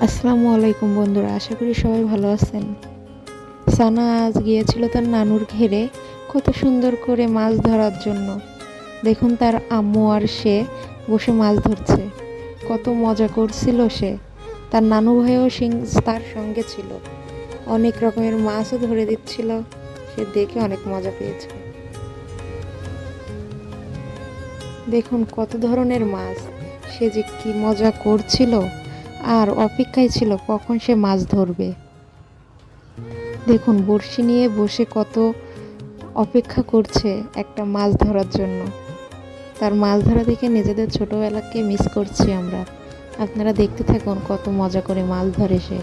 আসসালামু আলাইকুম বন্ধুরা, আশা করি সবাই ভালো আছেন। সানা আজ গিয়েছিল তার নানুর ঘেরে কত সুন্দর করে মাছ ধরার জন্য। দেখুন তার আম্মু আর সে বসে মাছ ধরছে। কত মজা করছিল সে। তার নানু ভাইও তার সঙ্গে ছিল। অনেক রকমের মাছও ধরে দিচ্ছিল। সে দেখে অনেক মজা পেয়েছে। দেখুন কত ধরনের মাছ। সে যে কি মজা করছিল। আর অপেক্ষায় ছিল কখন সে মাছ ধরবে। দেখুন, বড়শি নিয়ে বসে কত অপেক্ষা করছে একটা মাছ ধরার জন্য। তার মাছ ধরা দেখে নিজেদের ছোটোবেলাকে মিস করছি আমরা। আপনারা দেখতে থাকুন কত মজা করে মাছ ধরে সে।